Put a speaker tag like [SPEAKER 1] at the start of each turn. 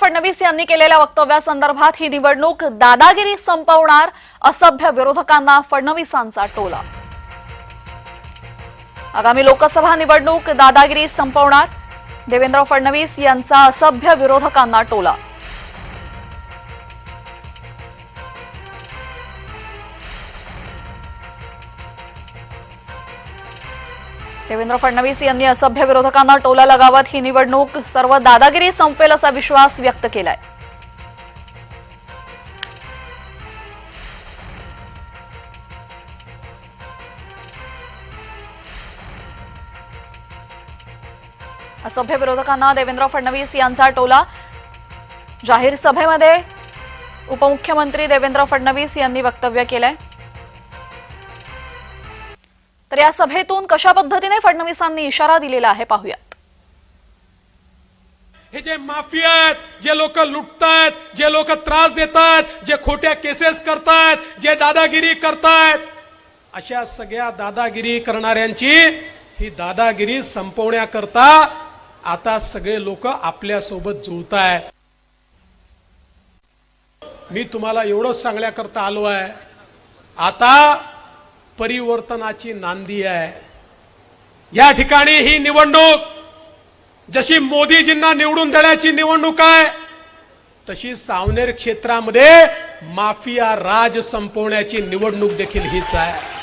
[SPEAKER 1] फडणवीस यांनी केलेल्या वक्तव्यासंदर्भात ही निवडणूक दादागिरी संपवणार असभ्य विरोधकांना फडणवीसांचा टोला. आगामी लोकसभा निवडणूक दादागिरी संपवणार. देवेंद्र फडणवीस यांचा असभ्य विरोधकांना टोला. देवेंद्र फडणवीस यांनी असभ्य विरोधकांना टोला लगावत. ही निवडणूक सर्व दादागिरी संपेल असा विश्वास व्यक्त केलाय. असभ्य विरोधकांना देवेंद्र फडणवीस यांचा टोला. जाहीर सभेमध्ये उपमुख्यमंत्री देवेंद्र फडणवीस यांनी वक्तव्य केलंय. तर या सभेतून कशा पद्धतीने फडणवीसांनी इशारा दिलेला आहे पाहूयात.
[SPEAKER 2] हे जे माफिया आहेत जे लोक लुटतायत जे लोक त्रास देतात जे खोट्या केसेस करतायत जे दादागिरी करतायत अशा सगळ्या दादागिरी करणाऱ्यांची ही दादागिरी संपवण्याकरता आता सगळे लोक आपल्यासोबत जुळतायत मी तुम्हाला एवढंच सांगण्याकरता आलो आहे. आता परिवर्तनाची नांदी आहे. या ठिकाणी ही निवडणूक जशी मोदीजींना निवडून देण्याची निवडणूक आहे तशी सावनेर क्षेत्रामध्ये माफिया राज संपवण्याची निवडणूक देखील हीच आहे.